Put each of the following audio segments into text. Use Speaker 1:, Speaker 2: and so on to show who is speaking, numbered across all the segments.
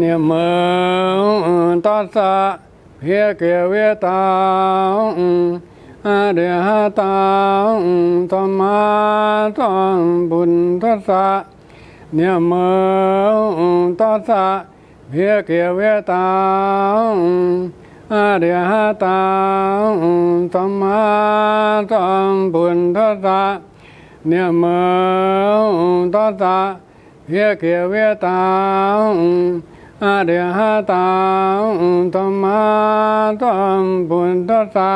Speaker 1: นิมตัสสะเพียเกเวตาอเดหะตังธัมมาสัมพุทธัสสะนิมตัสสะเพียเกเวตาอเดหะตังธัมมาสัมพุทธัสสะนิมตัสสะ เพเกเวตังอะเดหะตังธัมมาสัมพุทธัสสะ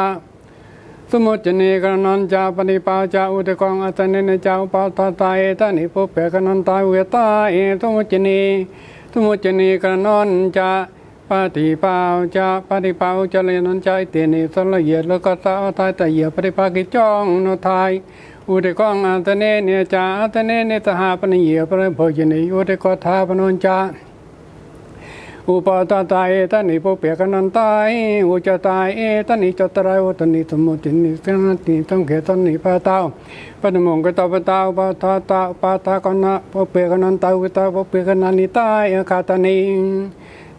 Speaker 1: สมุจเนกนันจาปนิปาจาอุตกองอัตเนนจาอุปาทตาเอตานิปุเปกนันตาเวตาเอสมุจเนสมุจเนกนันจาปฏิปาวจาปฏิปาวจเลนันจเตนิสละเยดแล้วก็ตาตายตะเยปฏิภากิจองนทาย อุติกองอัตเนเนจาอัตเนเนตหาปนิเยปริโภชนิอุติกทาปนนจาอุปาตาตาเอตันิปุเปกนันตายอุจตายเอตันิจตรายอุตนิสมุตินิสนติตังเขตันิปาตาวปนมงกตาปตาปาทาตาปาทากนะปุเปกนันตาอุตาปุเปกนันิตายคาตานิ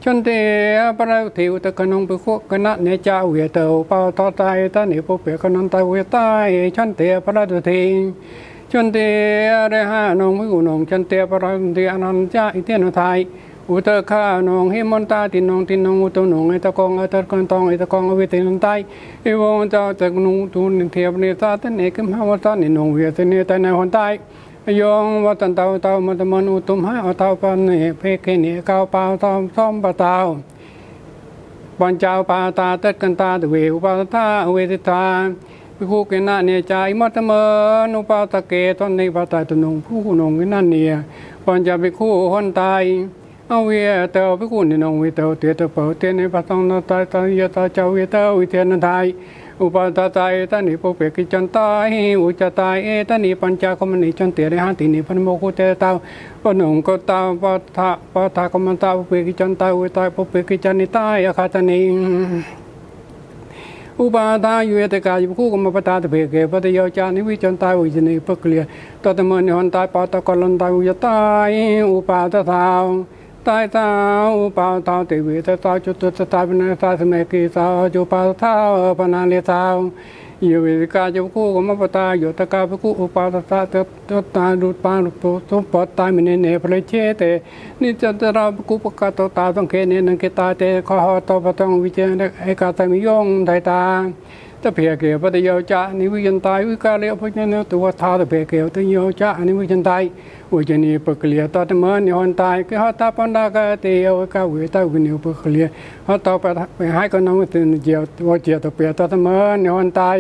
Speaker 1: ชนเตอปราทิอุตกนงปุคุกนะเนจาเวเตอุปาตาตาเอตันิปุเปกนันตาเวตายชันเตะปราตุทิชนเตอเรหานงวิกุนงชันเตะปราตุทิอนันจาอิเทนทายอุตขานองหิมนตาตินองตินองอุตนองไอตะกองไอตะกองตองไอตะกองอเวตินันไตเอวงเจ้าตะนุตุนเทียบเนตาตะเนกมหาวตานินองเวตเนตะนหนไต ยองวัตันเตาเตามัตมันอุตุมหะเอาเตาปันเนเพกเนเกาเปล่าทอมซ้อมปะเตาปัญจาวปาตาเตกันตาตเวอุปาตาเวทิตาพิคุกินะเนจายมัตเมนุปาตะเกตอนในปาตาตนงผู้นงกินันเนียปัญจพิคุหันตายเอาเวเตาพิคุนินงเวเตาเตียเตเปเตียในปะตองนาตาตาเยตาเจ้าเวเตอวิเทนันทาย อุปาตาตายตันิปุเปกิจันตายอุจตาเอตันิปัญจคมนิจันเตระหันตินิพันโมคุเตตาปนุงกตาปัทาปัทากมันตาปุเปกิจันตาอุตายปุเปกิจันิตายอาคาตนิอุปาทาอยู่เอตกาอยู่คู่กรรมปตาตเบเกปฏิยจานิวิจันตายวิจนิปเกลียตตมเนหันตายปาตะกลันตายอุจตาอุปาตาทา ตายสาวปาท้าติวิตตาจุตุตตาปินะตาสเมกิสาจุปาท้าปนาเลตาโยวิกาจุคู่กมปตาโยตกาภกุอุปาตตาตตตาดุปานุปตุปตามิเนเนพระเชเตนิจตราภกุปกาตตาตังเคเนนังเกตาเตขหตปตังวิเจนเอกาตมิยงไทตา ตะเพียเกี่ยวปฏิยาจานิวิจันตายวิกาเลียพจนะตัวทาตะเพียเกี่ยวตัยาจานิวิจันตายอุจนีปกเลียตัดเมินยอนตายก็ฮตาปันดากะเตียวกาเวตาวินิวปกเลียฮตาไปไหายก็น้องตื่นเจียวว่าเจียวตะเพียตัดเมินยอนตาย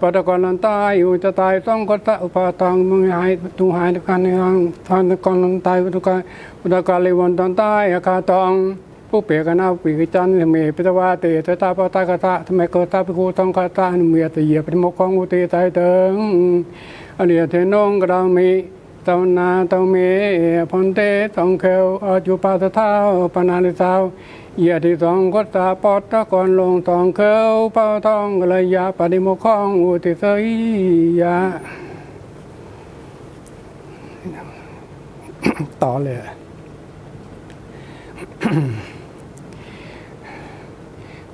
Speaker 1: ปตะกรลันตายอุจะตายต้องก็ตะอุปาตังมึงหายตูหายทุกการในทางทานตะกรลันตายทุกการปตะกรเลวันตันตายอาคาตอง ผู้เปียกันเอาปีกจันเมปิตวาเตตตาปตากตะทำไมเกตาปิกูต้องกตาเมียตะเยียปมกของอุตตายเติงอันเดียเทนงกระดามีตาวนาตาเมพันเตตองเควอาจุปาตะเท้าปนาลิเท้าเยติตองกตาปอดตะกอนลงตองเควเป้าตองกเลยยาปฏิโมคองอุติเสยยาต่อเลย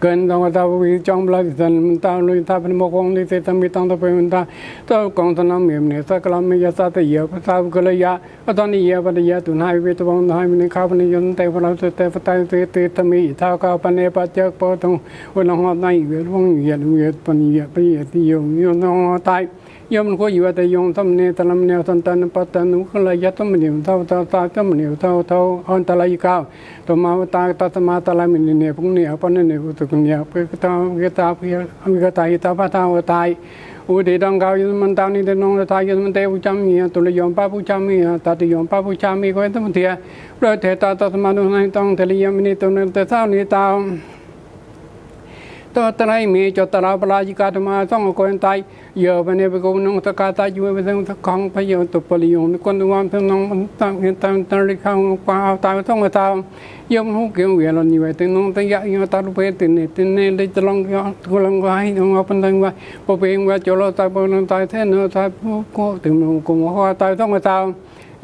Speaker 1: 跟当个大部队将不拉人，当路他不莫光的在他们当的不用他，到广场那面呢，他个那面也啥的也不啥不个了呀，我当你也不的也都那一位的往那面看不呢，有人带不老是带不带带带他们一他搞不呢把这个不同，我那话那一位往也也不也不也有有那话带。 ยมันก็อยู่แต่ยงทำเนตลำเนวตันตันปัตตันขลายตมเนียวเท่าเท่าตาตมเนียวเท่าเท่าอันตลายก้าวตัวมาตาตาตมาตลามินเนพุงเนียปนเนอุตุกเนียเปกตาเกตาเพียอมิกตาอิตาปะตาวตายอุเดดังกาวยมันตานิเดนองตายมันเตอุจามีตุลยมปาปุจามีตาติยมปาปุจามีก็ตมเทียเพราะเทตาตาตมานุนัยต้องเทลิยมินิตุนเตา ตตระเมจตราปราจิกาธมาสองโกนตายเยอวันเนไปกุนงสกาตายุเวสังสกังพยตุปลิยงคนดวามทั้งนองตั้งเห็นตามตริขังปาตายสองตามยมหุเกี่ยวเวรนิเวตินงตยะยงตาลุเปตินเนตินเนลิจลังยอะกุลังวายนงอปันตังวะปเปงวะจโลตาปนตายเทนตายผู้โกถึงนงกุมหัวตายสองตาม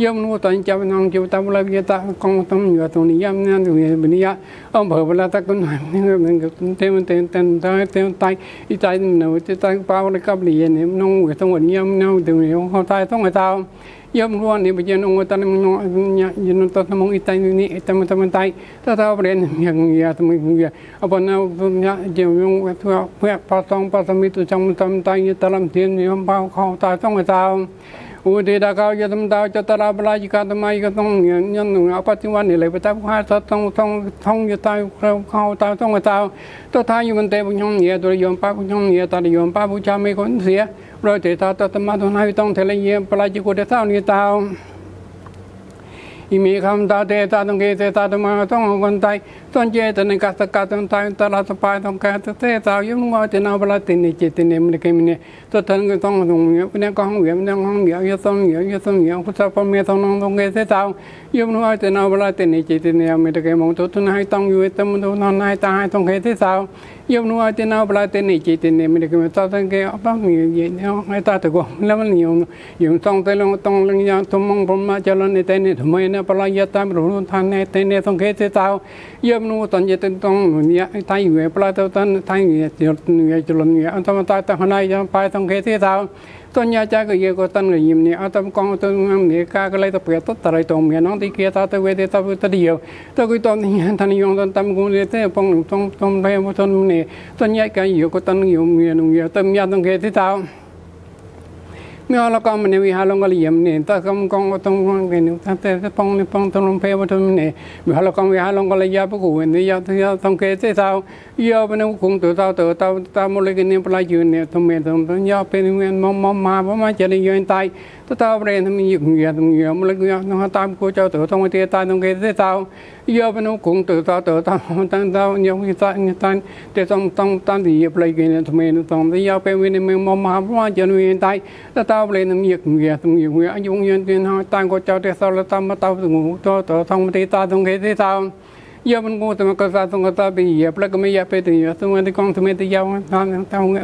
Speaker 1: ยมนูตันจับนองจิวตาบุลาวิตากองตมอยู่ตรงนี้ยามนั้นตรงนี้บันยาอำเภอเวลาตะกุนหันนี่มันก็เต็มเต็มเต็มตายเต็มตายอีตายมันเอาจะตายปล่าเลยกับเรียนนี่ยน้องก็ต้องวันยามน้องตรงนี้เขาตายต้องไอ้ตายมรวนนี่ไปยันองค์ตันมงยันตันมงอิตัยนี่อิตัมตัมตัยตาตาเปรนยังยาตมงยาอปนาตุญะเจยงวัตถุเพื่อปัสสองปัสมิตุจังตัมตัยตลัมเทียนยมเปาเขาตายต้องไอ้ตา อุติดากาวยตัมดาวจะตราบลาจิกาทำไมก็ต้องยันหนุ่งอปัจจุบันนี่เลยไปตาพาสัตต้องต้องท่องยตายเขาตายต้องกระตาตัวท้ายอยู่บนเตบุญยงเนียตัวยมป้าบุญยงเนียตาโยมป้าบูชาไม่คนเสียเราจะตาตมาตุนให้ต้องเทเลเยปลาจิกุเดเศร้านี่ตาว อิมีคำตาเตตาต้องเกเตตาตมาต้องคนไทยต้องเจตในกัสกัต้องไทยตลาดสปายต้องแกเตตายุ่งว่าจะนาบลาตินิจิติเนมันเกมิเนตัวทันก็ต้องตรงเงี้ยเป็นกองเงี้ยเป็นกองเงี้ยยต้องเงี้ยยต้องเงี้ยคุณสัพพเมต้องน้องต้องเกเตตายุ่งว่าจะนาบลาตินิจิติเนมันเกมองตัวทุนให้ต้องอยู่เต็มตัวนอนให้ตาให้ต้องเกเตตายุ่งว่าจะนาบลาตินิจิติเนมันเกมตัวต้องเกอปังเงี้ยเนี่ยให้ตาตะกงแล้วมันยุ่งยุ่งต้องเตลงต้องลงยาทุมงพรมจรในเตนิทำไมเนี่ยปลายตามรู้ทันในเตนิต้องเกเตตาเยุ่งนู้ตอนเย็นต้องเนี่ยไทยอยู่ปลาตัวตันไทยเนี่ยจุลเนี่ยจุลเนี่ยอันตรายแต่หันายยังไปต้องเกเตตาตอนยาจาก็เยก็ตันก็ยิมเนี่ยอัตมกองตัวงามเนี่ยกาก็เลยตะเปียตตะไรตรงเมียน้องที่เกียตาตะเวเตตะตะเดียวตะกุยตอนนี้ทันยองตอนตำกุเลเตปองตองตองไปมตนเนี่ยตอนยาก็เยก็ตันอยู่เมียนุ่งเยตมยาต้องเกเตตา mi ala kam ne wi halong gal yem ne ta kam kong tong kong ke ne ta te te pong ne pong tong pe wa tong ne mi ala kam wi halong gal ya bu ku ne ya ta ya tong ke te ta ya ba ne kung tu ta ta ta ta mo le ke ne pla ju ne tong me tong tong ya pe ne mo mo ma ba ma che le yen tai ta ta bre ne mi yu ya tong ya mo le ya no ta ko cha ta tong te ta tong ke te ta ya ba ne kung tu ta ta ta ta ta ya wi ta ni ta te tong tong ta di pla ke ne tong me tong ya pe wi ne mo ma ba ma che le yen tai ta ta เลยน้ำเยียกเงียตรงอยู่เงียยุ่งยืนยืนหาต่างก็เจ้าเตสารตามมาเต้าตรงหูตัวตัวทองมาตีตาตรงเกตีตาเยอะมันกูแต่มันก็ซาตรงก็ตาไปเหยียบแล้วก็ไม่เหยียบไปถึงเยอะตรงนั้นที่กองทำไมที่ยาวทำทำเง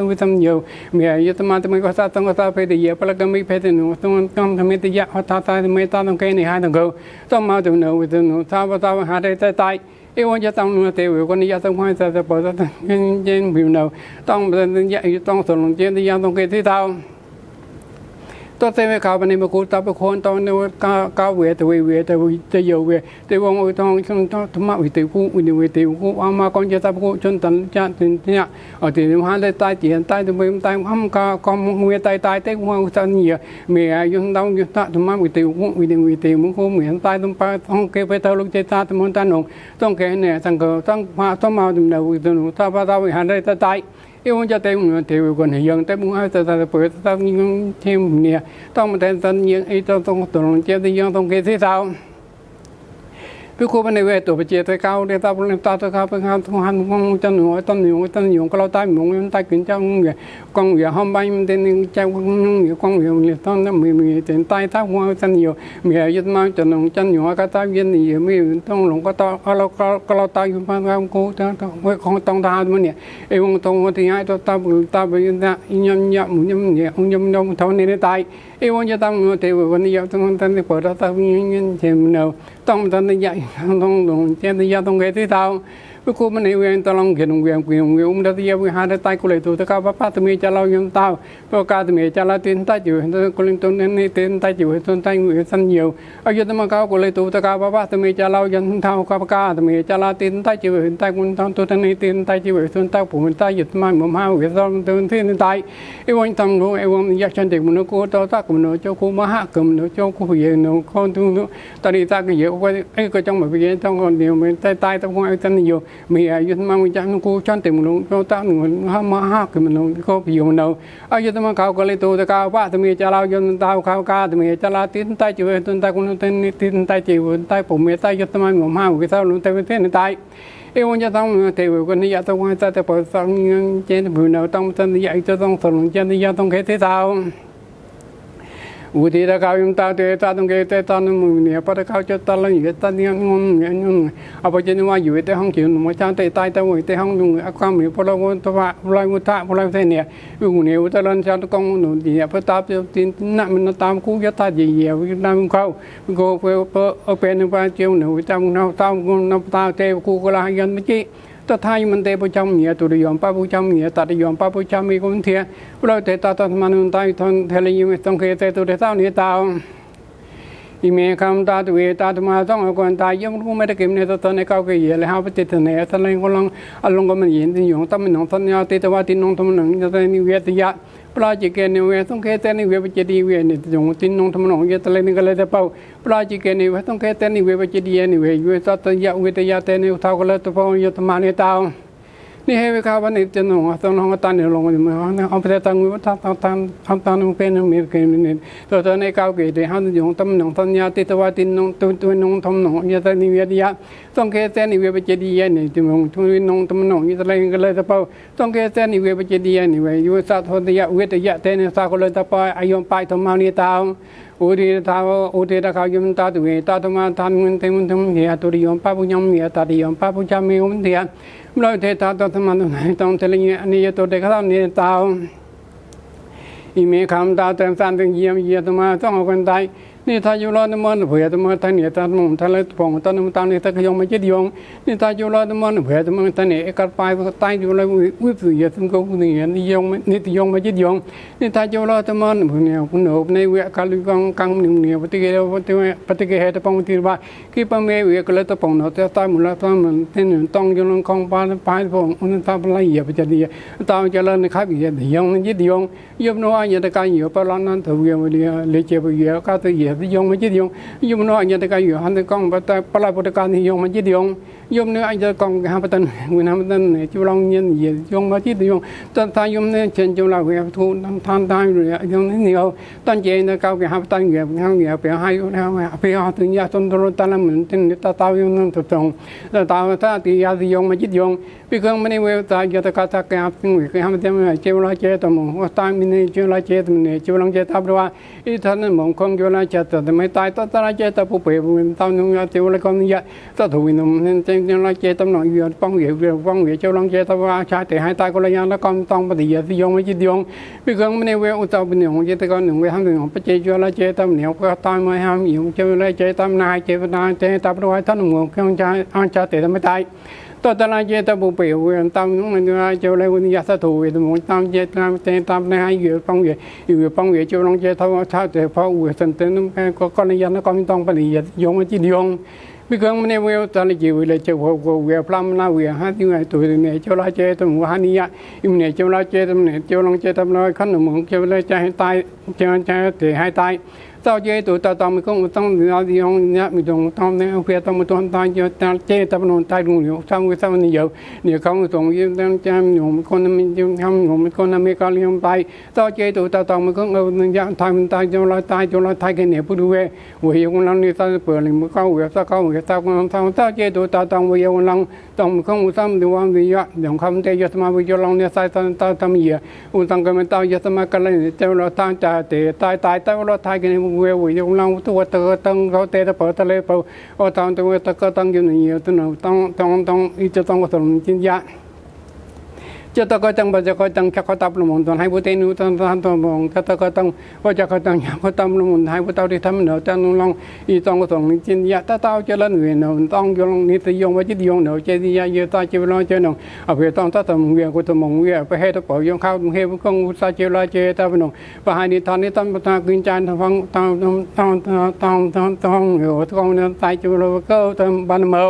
Speaker 1: าทำเยอะเมียเยอะตมาทำไมก็ซาตรงก็ตาไปที่เหยียบแล้วก็ไม่ไปถึงหนูตรงนั้นกองทำไมที่ยาวตาตาทำไมตาตรงแค่นี้หายตรงเขาต้องมาถึงหนูถึงหนูถ้าว่าตาหาได้ตายเอวันจะต้องเตวคนนี้จะต้องให้จะเปิดต้องเย็นผิวหนาวต้องเป็นยาต้องสนเจนที่ยังต้องเกที่เท้าตัวเตะข่าวไปในมกุฎตาไปคนตอนนี้ก้าก้าเวทเวเวแต่จะเยอะเวแต่วงอุตองชนธรรมะวิติกูวินิเวติกูอามาก่อนจะตากูชนตันจะถึงเนี่ยเอาที่มันได้ตายเจียนตายตัวเองตายห้ามกากอมเวตายตายเต็มหัวสันเหียเมียยุนดาวยุนตาธรรมะวิติกูวินิเวติมึงกูเหมือนตายต้องไปต้องเก็บไปเท่าลูกเจตาตมันตันหงต้องแก่เนี่ยสังเกตต้องมาต้องมาถึงเดาวิตุนถ้าพระตาวิหารได้ตาย yêu cho tem tiêu còn hiện tem muốn hai ta ta bữa ta nhưng thêm nè tông tên tên những ấy tông tông tông chế thì dân tông cái thế sao พิคุปในเวตัวไปเจตเก้าเดตาปนตาตะคาเป็นหาทุหันมองจันหัวตันหยงตันหยงก็เราตายมองมันตายขึ้นเจ้าเงยกองเหวี่ยห้องใบมันเต็นเจ้าเหวี่ยกองเหวี่ยมีต้นนั้นมีมีเต็นตายท้าหัวจันหยงมียึดมาจันหงจันหยงก็ตายเย็นนี่มีต้องหลงก็ต้องเราก็เราตายอยู่บ้านเรากูแต่เว้ของต้องทานมันเนี่ยไอ้วงตรงวันที่ให้ตัวตาบุตาไปยันยำยำมุยำเนี่ยยำยำเท่านี้ได้ตายไอ้วันจะต้องเทวันนี้ต้องตันเปิดตาเงี้ยเงี้ยเช่นเนา ต้องตันใหญ่ต้องลง เจ้าที่ยาต้องเกที่เท้าพิคุมันในเวียนตะลองเขียนเวียนเวียนเวียนอุ้มดัตยาวิหารใต้กุเลตุตะกาพระพัตมีจะเรายมเต้าพระกาตมีจะละตินใต้จิ๋วเห็นกุลินตุนนี่ตินใต้จิ๋วเห็นตุนใต้เวียนสันเยียวอายุตมะกากุเลตุตะกาพระพัตมีจะเรายันเท้าข้าพกาตมีจะละตินใต้จิ๋วเห็นใต้กุนตอนตุนนี่ตินใต้จิ๋วเห็นตุนใต้ปู่ใต้ยุดมันมุมห้าเวียนตอนตุนที่นี่ใต้ไอ้วันทำรู้ไอ้วันยักษ์ชันเด็กมนุษย์กูต่อตากมนุษย์เจ้ากูมหากมนุษย์เจ้ากูเย็นนุคนทุนตอนนี้ตาก็เยอะว่าไอ้ก็จังแบบเย็นต้องคนเดียวมันใต้ใต้ต้องไอ้ตันอยู่มีอายุมันมันจะนุกูชันเต็มนุเราตาหนูห้ามาห้าคือมันก็อยู่มันเอาอายุตมันเขาก็เลยตัวตะกาว่าตมีจะเรายนตาเขากาตมีจะลาตินใต้จิวตุนใต้กุนตินตินใต้จิวใต้ผมเมใต้ยุตมันหมห้าวิสาลุนเตวิเทนใต้เอวันจะต้องเทวกันนี่จะต้องให้แต่เปิดสังเจนผู้เราต้องตันใหญ่จะต้องสลุนเจนนี่ต้องเกตเท้าอุทิตะกาวิมตาเตตาตุเกเตตานุมุเนี่ยตะกาจะตะลังเนี่ยงงเนี่ยงงอปะเจนว่ยต้องเขียวหนุ่มจานเตตา udira kawim ta te ta tung ke te ta nu mu ni pa ta kau cha ta lan ye ta ni ngun ngun ngun a pa chen wa yu te hong kiu nu mo chan te tai ta wo te hong nu a kwam mi pa lo ngun ta wa lai mu ta pa lai te ni u ni u ta lan chan kong nu ni pa ta pe tin na mi na tam ku ya ta ji ye vi na mi kau go pe pa pe ni pa chiu nu ta mu na ta ngun na ta te ku ko la yan mi chi ตามกูนตาเตกูกลายันมจิตถายิมันเตปุจำเมียตุริยมปะปุจำเมียตัดยมปะปุจำมีกุนเทียเราเตตาตัมานุนตายทนเทเลยิมต้องเคเตตุเตตาเนียตาวอิเมคำตาตุเวตาตุมาต้องเอาคนตายยังรู้ไม่ได้เก็บในตตอนในเก้าเกียเลยหาปฏิทินเนี่ยทะเลก็ลังอารมณ์ก็มันยินที่อยู่ตั้มมันหนองทันยาเตตวาตินองทมหนังจะได้นิเวศยะ ပလာဂျီကဲနေဝဲသုံးခဲတဲ့နေဝဲပကြတီဝဲနေတုံတင်းနုံထမနုံရတလဲနေကလဲတဲ့ပေါ့ပလာဂျီကဲနေဝဲသုံးခဲတဲ့နေဝဲပကြတီရနေဝဲရွေးသတ်တရဝဲတရတဲ့နေဥထာကလဲတပေါင်းရတမနေတောင်း นิเวยูสัตยะเวตยะเตนิกาเนตาวนี่ให้ไปข้าววันนี้จะนุ่มต้องลองตันเดี๋ยลงมาดูมั้งเอาไปตั้งวิวัฒน์ตั้งตั้งทำตั้งนุ่งเป็นนุ่งมีเกณฑ์นี่ตัวตัวในก้าเกยหันยงตั้มหนุ่งตันยาติตวาตินนุ่งตัวตัวนุ่งทำหนุ่งยาตนิเวียดยะต้องเกษนิเวียปเจดียนี่ที่มึงทุนนุ่งทำหนุ่งยาตะเลงก็เลยตะเปาต้องเกษนิเวียปเจดียนี่เว้ยยุสัตทนยะเวทยะเตนสากลยตะปาอายุปายธรรมานิตาอุทิตาวอุทิตะขายมตาตุเวตาธรรมาทานเงินเต็มเต็มเหียตุริยมปะปุญญมเหียตาดิยมปะปุจจามีอุนเทีย เราเทตาตธรรมะต้องเทลิยอันนี้ตัวเด็กเขาเนี่ยตาอีเมคำตาเต็มสันตึงเยี่ยมเยี่ยตมาต้องเอาคนตาย นี่ถ้าอยู่รอดมันเผื่อตมาท่านเนี่ยตามุมท่านเลยพงตานมุตานเนี่ยตะขยงมาจิตยงนี่ถ้าอยู่รอดมันเผื่อตมาท่านเนี่ยเอกปายตายอยู่เลยวิสุยตึงก็นี่นิยงนิตยงมาจิตยงนี่ถ้าอยู่รอดมันเผื่อเนี่ยคุณอบในเวกาลุกังกังนิ่งเนี่ยปฏิเกยปฏิเกปฏิเกยตะปงตีว่ากี่ปะเมเวกเลยตะปงเนาะแต่ตายมุลตามันเต็นต้องยู่ลงคองปานปายพงอุนตาปลายเหยียบจะดีตาจะเล่นครับเหยียบยงจิตยงยบโนอันยตะกายอยู่ปลานันทเวียมเลียเลเจบเหยียก็ตัวเหยียบยงมาจิตยงยมโนอันยยันตะกองปะปลายปตะการยงตยงยมเนื้ออันจะกองหาปตันวินาปตันจุลองเย็นเหยียยงมาจิตยงตอนตายยมเนี่ยเช่นจุลาเวียทูทานทานเลยยงนี่เอาตั้งใจนะเก้าแกหาปตันเหยียบเหยียบไปให้แล้วไปหาถึงยาตนตรตาละเหมือนเป็นตาตายงนั่นตุตรงตาตาตียาติยงมาจิตยงพี่เครื่องมันในเวตายตะกาตะแกหาถึงเคยหาเต็มเจ้าละเจตมว่าตายมินเจ้าละเจตมินเจ้าลังเจตาบว่าอีท่านมงคงเจ้าละเจตแต่ไม่ตายตาละเจตผู้เปรย์ตามนึงเจ้าละก็มียาตาถูกนมเจเจ้าละเจตมหน่อยเวียป้องเวียเวียป้องเวียเจ้าลังเจตว่าชาต่ให้ตายก็เลยยังแล้วก็ต้องปฏิญาติยงมาจิตยงพี่เครื่องมันในเวอุตตาเป็นของเจตก็หนึ่งเวทำหนึ่งของพระเจ้าละเจตมเหนียวก็ตายมาห้ามอยู่เจ้าละเจตมนายเจตนายเจตาบรวยท่านหมู่เครื่องชาอาชาแต่ไม่ตาย to ta la je ta bu pe wu tam nu men na jo le wu ya sa tu wi mu tam je tam te tam ne hai yu pong ye yu pong ye jo long je ta ta te pha wu san te nu ko ko ne ya na ko mi tong pa ni ya yong ji yong พี่กังมันเนี่ยเวลตอนนี้จีวิเลยเจ้าหัวเวลพลัมนาเวลฮะที่ไงตัวเนี่ยเจ้าลาเจตมวานิยะอิมเนี่ยเจ้าลาเจตมเนี่ยเจ้าลองเจตมเลยขั้นหนึ่งมึงเจ้าเลยจะให้ตายเจ้าจะให้ให้ตาย สาเยตุตาตามิคงต้องอาดิยงเนี่ยมิตรงต้องเนี่ยเฟตมตุนตายเจ้าเจตับนนตายลุงเหลียวสร้างวิสามันเยอะเนี่ยเขาส่งยืมตั้งแจมหนุ่มคนนั้นมีคำหนุ่มคนนั้นมีการเลี้ยงไปสาเยตุตาตามิคงเอาหนึ่งยันทายมันตายจนเราตายจนเราตายกันเนี่ยผู้ดูเวหัวเยาวนังนี่ตาเปิดหนึ่งมือเข้าหัวสักเข้าหัวสักคนทั้งสาเยตุตาตามหัวเยาวนังต้องมีคงสามดวงวิญญาณหลวงคำเตยสมาวิญญาณเนี่ยใส่ตาตาทำเยอะอุตังกันมันตายสมากันเลยเจ้าเราตายใจเตยตายตายเจ้าเราตายกันเนี่ยเววยงลังตัวเตอตังเขาเตะเปอตะเลเปล่าโอตังตัวตะก็ตังอยู่นี่ตัวหนึ่งต้องต้องต้องอีจะต้องก็ต้องจินยา จะตะก็ตังบ่จะก็ตังจะก็ตับลมตอนให้บุเตนูตอนตอนตอนมองจะตะก็ตังว่าจะก็ตังยาก็ตับลมให้บุเตาที่ทำเนาะจังลองอีตองก็ต้องจินยาตาเต้าจะเล่นเวียนเนาะต้องยงนิตยงว่าจิตยงเนาะเจดียาเยตาเจวลองเจเนาะเอาไปต้องตาตมเวียก็ตมงเวียไปให้ตะเปยงข้าวเฮบุกงอุตสาเจลาเจตาบนงปะหานิทานนิตันปตากินจานทฟังตองตองตองตองตองตองอยู่ตองนั้นตายจุลก็ตมบันเมา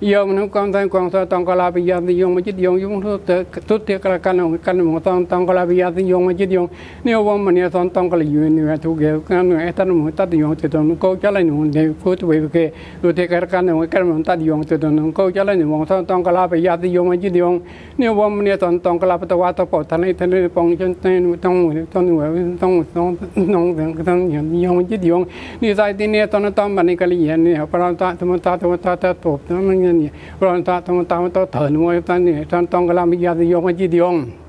Speaker 1: ยมนุกองทันกองตองกลาปิยาติยงมาจิตยงยุงทุตทุตเตกละกันของกันมตองตองกลาปิยาติยงมาจิตยงเนี่ยวมันเนี่ยตอนตองกลาอยู่นี่ทุกเกี่ยวกันเอตันมุตัดยงเตตนก็จะเลยหนูเดฟุตเวเกดูเตกละกันของกันมตัดยงเตตนก็จะเลยหนูมองตองตองกลาปิยาติยงมาจิตยงเนี่ยวมันเนี่ยตอนตองกลาปตวาตปอทันในทันในปองจนเตนต้องต้องหัวต้องต้องน้องต้องยงยงมาจิตยงนี่ใจที่เนี่ยตอนตอนบันนี้กะลีเนี่ยปรานตาธรรมตาธรรมตาตตบนั้น ini. Orang tak tanggung tahu tahu tahu, nuai tani, tanggung kalau mijar diom aja diom.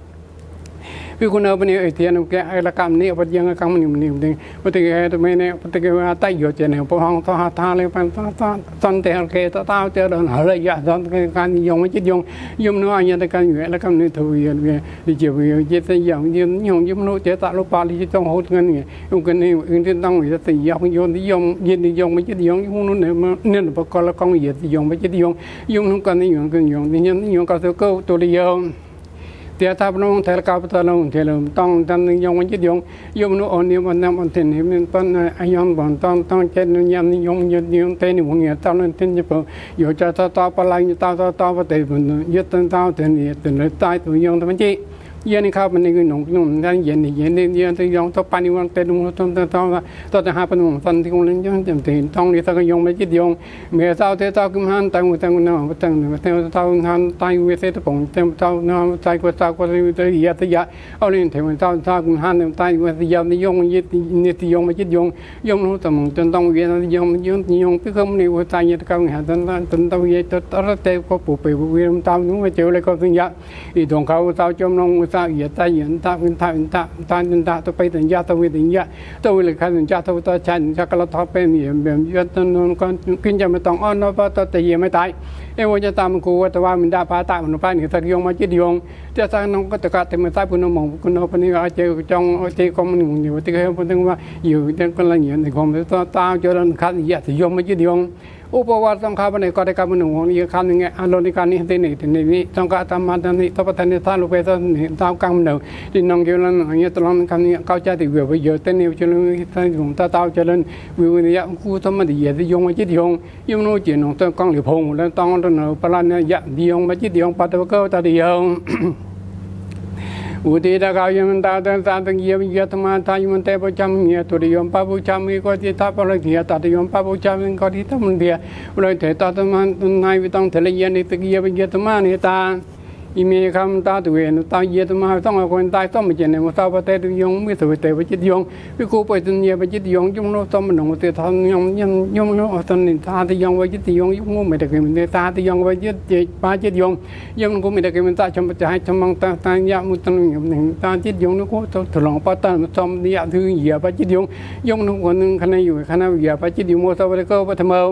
Speaker 1: พี่คุณเอาปนี่ยไอเทียนแกไอละกรมนี่ไปยังไอกการมนี่มันนี่มันปฏิกิริยาทำไมเนี่ยปฏิกิริยาใต้อยู่เจเนี่ยพอห้องต่หาทาเลยเป็นต้นต้นเตะเกตต้าเตะเดินหาเลยยะต้นการยงไม่จิตยงยมน้อยันตะการอยู่ละกรมนี่ทวีนเนี่ยดิจิวิจิตยังยิงยงยมนัวเจตะลุกปาลิจิตต้องหดเงินเงี้ยอุกันนี่อื่นที่ต้องอยู่ติยองยนยองยินยองไม่จิตยงพวกนู้นเนี่ยเนี่ยประกอบละกองเหยียดยงไม่จิตยงยงนู้นกันนี่ยงกันยงนี่ยงก็เสือก้ตัวเดียว เทับน้องเทลกาปตะลงเทลมต้องทำนยงวันจิตยงยมนุอนิวันนำอันเทนมันปันอายุบันต้องต้องเจนยามนิยงยยงเทนิวงเงตอนนั้นเทนจะเปอยู่จะตาตาปลายตาตาตาปเตบุนยึดตันตาเทนเทนเลยตายตัวยง ตะมันจีเย็นข้าวมันนี่หนุ่มหนุ่มนั่นเย็นเย็นเย็นที่ยองต้องปานิวันเตนุต้องต้องต้องต้องจะหาปนุมฟันที่คงเล่นยังจำเป็นต้องนี่ต้องยงไม่จิตยงเมื่อเจ้าเจ้ากุมหันตั้งตั้งน้องตั้งตั้งเจ้าหันตั้งเวทตะปงเจ้าเจ้าน้องใจก็เจ้สร้างยะตายันตาอินตาอินตาตาอินตาตัวไปถึงยาตัวไปถึงยาตัวปเลคันยาตัวตัวชันจัเราทอเป็นเยี่ยมเยี่ยมยศนนกันกินจะไม่ต้องอ้อนเพราะตัวแต่เยี่ยไม่ตายเอวันจะตามกูว่าแต่ว่ามันได้พาตามันุภาพนี่สักยงมาจีดยงจะสร้างน้องก็ตะกะเต็มใต้พุนมองคุณอปนิอาเจจงอติคมหนึ่งอยู่ที่เขาพูดถึงว่าอยู่เด็กคนละเงียในความต่ตาเจรัญคันยาสยงมาจีดยง ma ni ni wa te ka pu teng wa yu te kon la ni ni ko ma ta ta jo ran kha ya te yong ma chi yong อุปวัตสังฆาปณิกรกรรมหนึ่งของนี้คำหนึ่งอารมณ์การนี้ที่นี่ที่นี่สังฆาธรรมะตันนี้ทัพทันนี้ท่านลูกเปตันนี้ตามกรรมหนึ่งที่น้องเกี่ยวนั้นอย่างเงี้ยตลอดคำนี้เข้าใจที่เวียไปเยอะแต่นี่จะเรื่องท่านของตาเต้าจะเรื่องวิวเนี่ยคู่ธรรมะที่เยอะที่ยงมาจิตยงยงโน้จีนของต้นกองหรือพงแล้วต้องต้นเอาปราเนี่ยยะดียงมาจิตยงปัตตะเกอตาดียง อุติตะกายมันตาตังตาตังเยี่ยตมาทายุมันเตปจามเมียตุริยมปะปุจามีก็ติตาปะระเดียตัดยมปะปุจามิก็ติตมันเดียเลยเถตาตมันนายวิตังเทเลยนิตเกียวิยตมานิตา อีเมคำตาตัวเองตาเยตมาต้องเอาคนตายต้องมาเจนในมุสาวะเตตุยงมิสวิเตปจิตยงวิกูไปตุนเยปจิตยงจุมโนต้องมันงเตทองยงยงยงโนตอนนี้ตาตยงวิจิตยงยุงไม่ได้เกินตาตยงวิจิตเจปาจิตยงยงกูไม่ได้เกินตาชมปจจัยชมังตาตายามุตนยงหนึ่งตาจิตยงนึกว่าถลองปาตานสมนิยาถือเหยียปจิตยงยงนึกคนหนึ่งขณะอยู่ขณะเหยียปจิตยงมุสาวะเตก็ปฐมปู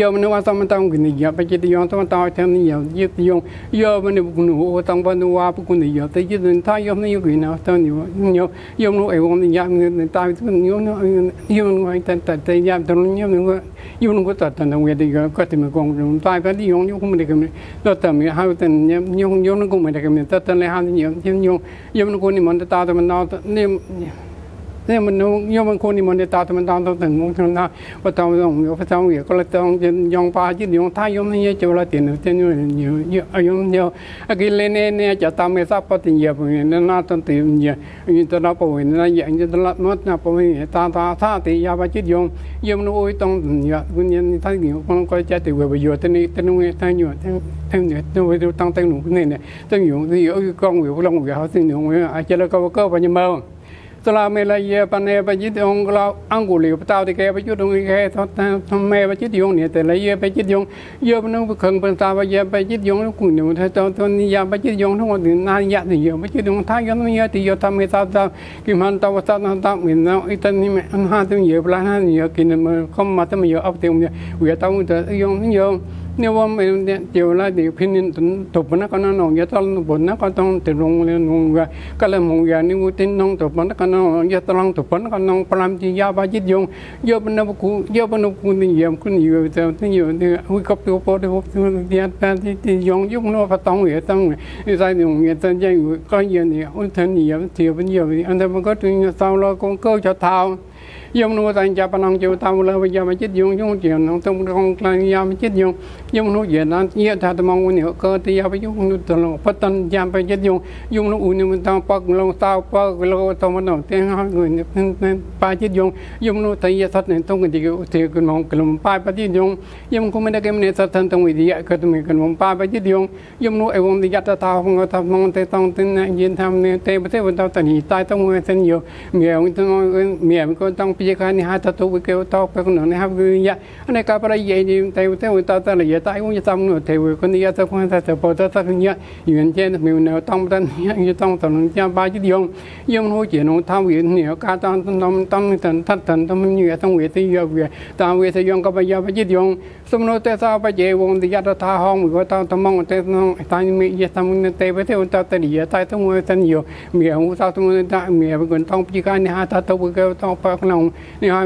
Speaker 1: ยอมนึกว่าต้องมันต้องกินเยอะไปจิตยองต้องต่อเท่านี้เยอะยึดยงยอมมันบุกหนูต้องปนุว่าบุกหนูเยอะแต่ยึดถ้ายอมนี่อยู่กินเอาตอนนี้ยอมยอมรู้ไอ้วงนี้ยาม เนตายทุกยอมนู้ยอมไว้แต่แต่แต่ยามตอนนี้ยอมนึกว่ายอมนึกว่าตัดตอนนั้นเวทีก็ก็ที่มันกองตายไปที่ยงยงคงไม่ได้กันแล้วแต่มีหาแต่ยอมยงยงนึกคงม่ได้กันแต่แต่เลยหาที่ยอมยอมยงยอมนึกคนนี่มันตาตมันเนี่ยมันยมันคนนี่มันตาแต่มันตาต้องถึงมงทางนาว่าต้องต้องพระเจ้าเหยียก็เลยต้องยองปลาจิตยองท้ายยองนี่จ้าละเตียนเตีนอยู่เยอะเยอะยองเยอะอากิเลนเนี่ยจะตามไม่ทราบปฏิญาปุ่นนั่นน่าต้องเตียนเยอะยิ่งตรปุ่นนั่นอย่างยิ่งตระนวดนะปุ่นตาตาท่าตียาปจิตยองยมนู้ยต้องเยอะคุณยันท่านเหยียบคนก็จะติดเวบอยู่ที่นี่ที่นู้นท่านอยู่ท่านท่านเนี่ยต้องไปดูตั้งแต่หนุ่มนี่เนี่ยต้องอยู่ที่อยู่กองอยู่ลงอยู่เขาสิ่งหนึ่งอาจจะแล้วก็ก็ไปยังเมา ตลาเมลายปนเนปจิตยงเราอังกุลีปตาวติแกปจุดงแกทำเมปจิตยงเนี่ยแต่ละเยปจิตยงเยอะมันต้องเข่งเป็นตาปเยปจิตยงแล้วกุ่นเนี่ยถ้าตอนตอนนี้ยาปจิตยงทั้งหมดนานยะที่เยอะปจิตยงท้ายยังไม่เยอะที่เยอะทำให้ตาตากิมันตาวตาตาเหมือนเราไอ้ตอนนี้มันอันห้าตัวเยอะปลาห้าเยอะกินมันเข้ามาตัวเยอะเอาเต็มเนี่ยเวียตาวแต่ยงยง เนี่ยว่าไม่เนี่ยเจียวละเดี๋ยวพินินตุบนักนองยาตลบนักต้องติรงเรียนงกก็เลยมงยานี่วุตินน้องตุบนักนองยาตลังตุบนักนองพรามจียาบาจิตยงเยบนบกูเยบนบกูนี่ยมคุณอยู่แต่ที่อยู่ที่หุยกับตัวปอดหุบตัวเดียดแต่ที่ยงยุบโนพะตองเอตังไอ้ใจยงเอตังใจก็เยันนี่อุทันนี่เทียบเป็นเยอะอันนั้นมันก็ถึงสาวเราคงเกิดจะเท้ายมนูตังจะปนังจิวตามเลวิยามจิตยงยงเจียนงตงกองกลางยามจิตยงยมนูเยนันเยทัตมองวันเหก็ตียาไปยุงนูตลงพัตันยามไปจิตยงยมนูอุนิมันตังปักลงตาปักลงตมันนเตียงหางเงินเปาจิตยงยมนูตังยสัตเนี่ยต้องกันที่เทียกันมองกลมปาปจิตยงยมคุไม่ได้เกมเนี่ยสัตว์ต้องวิทยาก็ตมีกันมองปาปจิตยงยมนูไอวงที่ยัตตาหงตามองเตตองตินเยินทำเนี่ยเตปเทวันตาตันหีตายต้องมือเส้นอยู่เมียมันต้องเมียมันก็ต้องปิยกานิหาตตุวิเกวตอกเปกนุนิหาวิญญาอันนี้กับอะไรเยี่ยมแต่แต่วัตาตาเลยตายวันจะทำหนูเทวคนนี้จะควรจะพอจะสักเนี้ยยืนเจนมีแนวต้องตันเนี้ยยืนต้องตันเนี้ยบาจุดยงยงหูเจียนหูท้าวีเหนียวกาตอนตันต้นตันตันตันตันตันมีเหนียวต้องเวทีเยอะเวียตามเวทียงกับไปยาบาจิยงสมโนเตสาวปเยวงติยัตถาห้องมือต้องทำมองเตสนองตานมีเยสมุนเตปเทวันตาตันิยตายทั้ตมวยตันโยเมียหูสาวตมุนตาเมียเป็นคนต้องพิการนิหาตาตบุกเกวต้องปักนองนิหา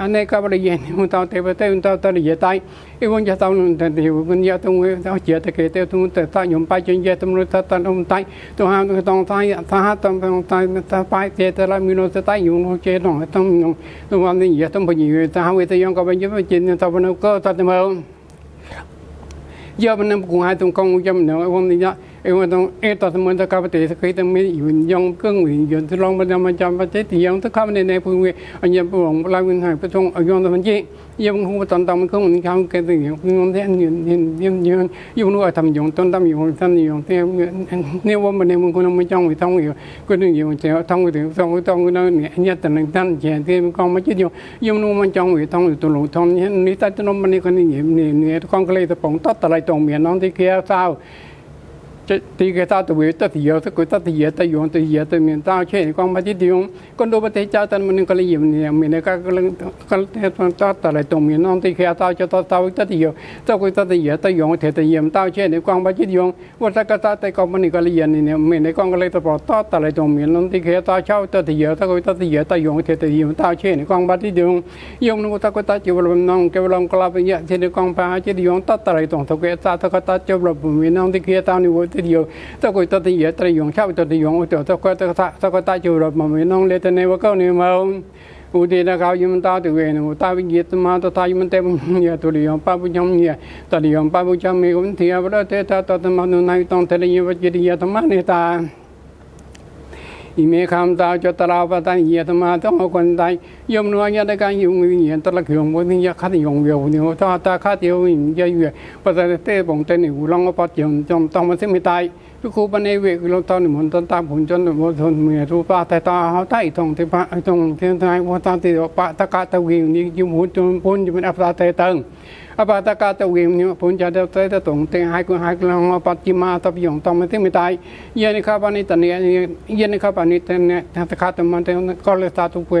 Speaker 1: อันนี้ก็บริเวณหุนตาเตปเทวันตาตันิยตายไอ้วันจะตามนุนตันเดียวกันยาตมวยตาเจียตะเกเตตมุนตตายมไปจนเยตมุนตาตันอมตายตัวหาตัวตองตายตาหาตองตองตายตาไปเจตระมีโนตตายอยู่โนเจตองตองตองวันนี้เยตมพยิตาหาเวตยองกับเป็นยมจินตาวันก็ตาตม mau ya benam ku hai tum kong jam na wong ni ya e wong tong e ta tum ta ka pa te ka ta mi yun yong keng wi yun tu long ba na ma jam pa te ti yong ta ka ne ne pu wi an yam pu wong la win hai pa tong a yong ta man ji นในมึงคนไม่จ้องไปท่องอยู่ก็นึกอยู่เจ้าท่องไปถึงท่องท่อ ตีกตาตเวตติเยสกุตติเยตยงตเยตมีตาเชนกองมาที่ดิยงคนดูปฏิจาตันมันก็เลยยิมเนี่ยมีในการกำลังกำลังตาตอะไรตรงมีน้องตีเกตาจะตาตาวิตติเยตกุตติเยตยงเทตเยมตาเชนกองมาที่ดิยงวัตกตาแต่กองมันก็เลยยิมเนี่ยมีในกองก็เลยตปอตาตอะไรตรงมีน้องตีเกตาเช่าตติเยตกุตติเยตยงเทตเยมตาเชนกองมาที่ดิยงยงนุตกุตาจิวลมน้องเกวลมกลาบเนี่ยเทนกองพาจิดิยงตาตอะไรตรงทเกตาตกตาจิวลมมีน้องตีเกตานิวตよどこ行ったっていยตระยงชอบตรったっていいよおっとそこやอたさそこやったちゅうろもめのんれてねわかんねえまうんองเลตินะเขายิมตาตัวเองตาวิเยตมาตาตายิมเต็มเนี่ยตุริยงปาบุจมเนี่ยตุริยงปาบุจมมีคุณเทียบระเทตาตตมานุนนายตองเทริยวจิริยธรรมเนตา อิเมคำตาจตราปตันเยตมาต้องคนใดยมนัวยาได้การยุงเยียนตะละขยงบนยะคัดยงเวียวเนี่ยถ้าตาคัดเดียวยิงยะเยอะปัจจัยเตปงเตนิหูลังอปัดยงจอมต้องมาเส้นไม่ตายทุกคูปันเอเวกลงตอนหมุนตอนตามผมจนหมดทนเมื่อทูปาแต่ตาเขาใต้ตรงที่พระตรงเทียนไทยว่าตามที่ปาตะกาตะวิวนี้ยิ้มหุ่จนพุ่นจะเป็นอัปตาเตตังอัปตะกาตะวิวนี้ผลจะเดตตะตรงเตียงหายกุหายกลางปัจจิมาตะปิยงตองไม่ที่ไม่ตายเย็นข้าปันนี้ตเนี่ยเย็นข้าปันนี้ตะเนี่ยตะกาตะมันเตก็เลยตาตุเป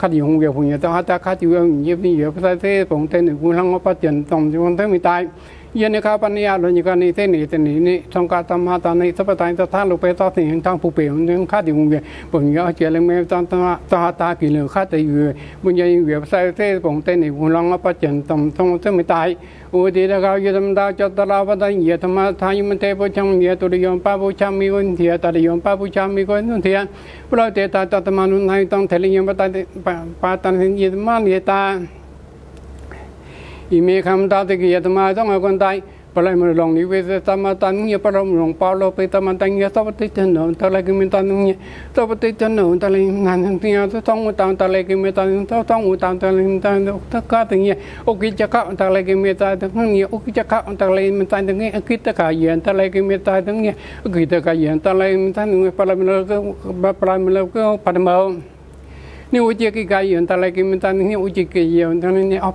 Speaker 1: ขัดยงเวียพุ่นจะตาะกาตะวิวนี้เย็บนี่เย็บพระเส้นตรงเตงหนึ่งกุหลังปัจจันตองจะม่นที่ไม่ตาย ยนคาปัญญาโดยการนี้เส้นนี้เส้นนี้นี่ทองการตมาตอนนี้สัพพะตาท่านลูกไปต่อสิ่งทางผู้เปลี่ยนยังข้าที่วงเวียนปุ่นยาเจริญเมื่อตอนตาตาตากี่เหลือข้าแต่อยู่บุญยังเวียใส่เส้นปงเต้นนี่บุญลองมาประจันตมตรงเส้นไม่ตายอุติระกาวยธรรมดาจตลาวัตยยธรรมทายุมันเตปุชังเยตุริยมปาปุชามิกุนเทียตริยมปาปุชามิกุนเทียพระเตตาตตมานุนายต้องเทลิยมปตาปาตันสิยมานเยตา อิเมคัมตาติกิยตมาต้องเอาคนตายปลายมันลองนิเวศตามาตันเงียปรามลงปาโลไปตามาตันเงียตบติจันนนตะเลกิมิตันเงียตบติจันนนตะเลงานทั้งที่เอาต้องอุตามตะเลกิมิตันต้องอุตามตะเลกิมิตันตะกาตังเงียอุกิจักะตะเลกิมิตันทั้เงียอุกิจักะตะเลกิมตันทั้เงียอุกิตะกาเยีนตะเลกิมิตันทั้เงียอุกิตะกาเยีนตะเลกิมิตันเงียปลายมันเลก็ปลายมันเลก็ปัดมา นี่อุจกิกายคอมเอา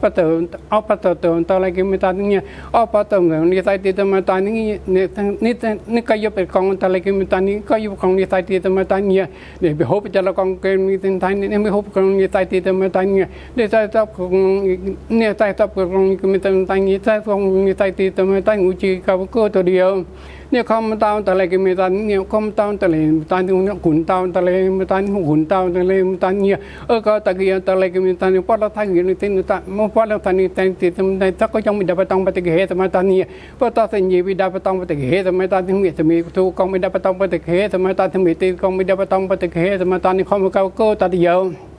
Speaker 1: ปตาตะเลกิเกมีตันเนี่ยคอมเเนี่ยคำตาตะเลกมีตันเนี่ยขุนเตาตะเลเมตันขุนตาตะเลเมตันเนี่ยเออก็ตะเกียตะเลกิเมตันเนี่ยพอเราทางอยู่ในตินตะมพอเราทางนี้แต่ติดในตะก็ยังไม่ได้ไปต้องปฏิเกตมาตันเนี่ยพอตาสัญญีวิดาไปต้องปฏิเกตมาตันที่มีสมีทูกองไม่ได้ไปต้องปฏิเกตมาตันที่มีตีกองไม่ได้ไปต้องปฏิเกตมาตันนี่คอมเก่าก็ตัดเดียว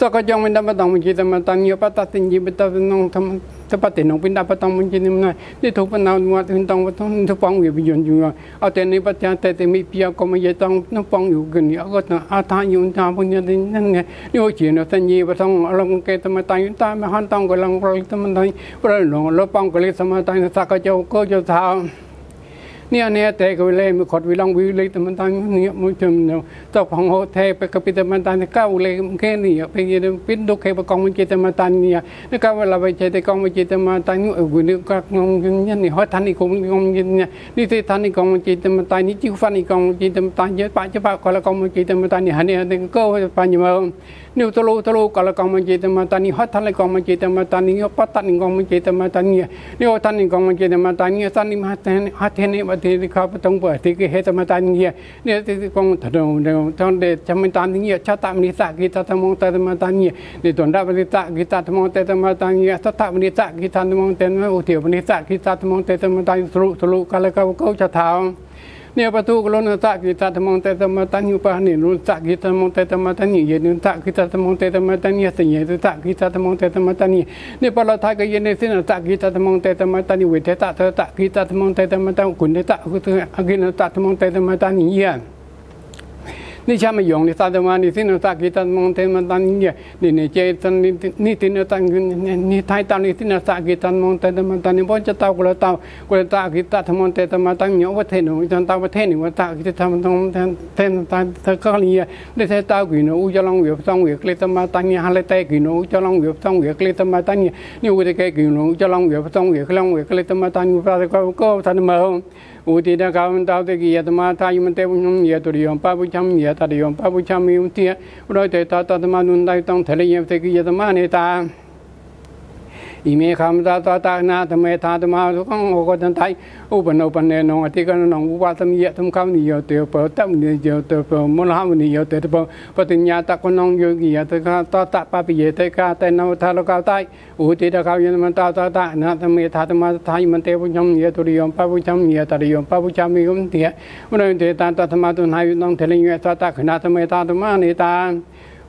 Speaker 1: Saka jang minda patang mun kita matan yo pata tinji beta nong tham tepat nong pinda patang mun kita mana ni tu panau muat hintang patang tu pang wi bijon juga ate ni patya te te mi pia ko ma ye tang no pang yu gen ya ko ta a ta yu ta pun ya din nang ne ni o chi no tan yi patang along ke ta matan yu ta ma han tang ko lang ko ta man dai pra no lo pang ko le sama ta saka jo ko jo ta เนี่ยเนี่ยแต่ก็เลยมขดวิลองวิเลยแต่มันตังเนี่ยมันจำเนาะเจ้าของโฮเทไปกับปิตมันตันเก้าเลยแค่นี้ไปยืนปิ้นดูเคปกองมันจิตมันตันเนี่ยนี่ก็เวลาไปเจตกองมันจิตมันตันนี่เออนี่ก็งงเนี่ยนี่ฮอทันนี่คงงงเนี่ยนี่ที่ทันนี่กองมันจิตมันตันนี่จิ้วฟันนี่กองมันจิตมันตันเยอะปะจะปะก็ละกองมันจิตมันตันนี่ฮันเนี่ยนี่ก็ปัญญานี่ตโลุตลุก็ละกองมันเจตมันตันนี่ฮอทันเลยกองมันเจตมันตันนี่ปัตตันนี่กองมันเจตมันตันเนี่ยนี่ฮอทันนี่กองมันเจตมันตันนี่สันนี่มาเทนฮัทเทนนี่มาเทนข้าพตงเปิดที่เหตุมาตันเงีเนี่ยที่กองถนนเดิมตอนเด็กจำมันตันเงียชาตามนิสักกิตาธรรมงตาตันเงีนี่ตนดับนิสักกิตาธรรมงตาธรรมตันเงีสัตตามนิสักกิตาธรรมงเตนอุเทิวนิสักกิตาธรรมงเตธรรมตันสรุสรุกาลกาเก้าจะท้า เนี่ยประตูกลนตักกิตาธรรมเตธรรมตันยุปานิรุตักกิตาธรรมเตธรรมตันยิเยนุตักกิตาธรรมเตธรรมตันยิสัญญาตักกิตาธรรมเตธรรมตันยิเนี่ยพอเราทาก็เยนสินตักกิตาธรรมเตธรรมตันยิเวทตาเตตักกิตาธรรมเตธรรมตันกุณเตตะกุตอกินตักธรรมเตตมตันยเยน นี่ชาไม่ยองนี่ตาตมานี่สินตากิตันมองเทมันตันเงียนี่นี่เจตันนี่ตินตังนนี่ทายตานนี่สินตากิตันมองเทมันตันนี่พจะเต้ากุลต้ากุลตากิตันมองเทมันตังเงียประเทศหนึ่งจันต้าประเทศหนึ่งวัตากิตันมันเทนตาเธอก็เลียได้เทตากิโนอุจลังเวียบสังเวียกเลตมาตังเงียฮัลเลเตกิโนอุจลังเวียบสังเวียกเลตมาตังเงียนี่อุจเกกิโนอุจลังเวียบสังเวียกลังเวียกเลตมาตังเงียพระก็ก็ทันเมืองาวันตาตะกิยตมาทายุมันเตวุญยตุริยมปะปุชัมยตาริยมปะปุชัมมิอุติอุโรเตตาตตมานุนไดต้องเทเลยมเตกิยตมาเนตา อิเมคำตาตาตานาธเมธาธมาทุกองโอโกตันไทอุปนอุปเนนงอติกันนงอุปาตมเยตุมคำนิยเตเปตัมนิยเตเปมุลหามนิยเตเปปฏิญญาตะกนงโยกิยตะกาตตะปะปิเยตะกาแต่นวทาโลกาไตอุติตะกาวยนมันตาตาตานาธเมธาธมาทายมันเตปุชัมเยตุริยมปะปุชัมเยตริยมปะปุชัมมิอุมเตมนเตตาตธรรมาตุนายุนงเทลิยตตะขณะธเมธาธมานิตา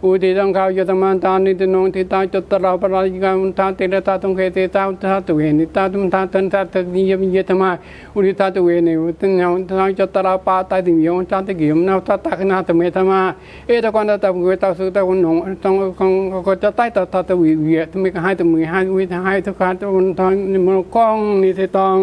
Speaker 1: อุติตังข้าวยตมันตานิตนงทิตาจตราปรายิกามุทาเตระตาตุงเขเตตาตาตุเวนิตาตุมทาตันตาตนิยมิยตมาอุริตาตุเวนิอุตญาตาจตราปาตาติมยงตาติกิยมนาตาตาคณาตเมตมาเอตะกันตาบุเวตาสุตะกุนงต้องกงก็จะใต้ตาตาตวิเวียตมิกให้ตมิให้วิทให้ทุกขาตุนทางนิมกองนิเตตอง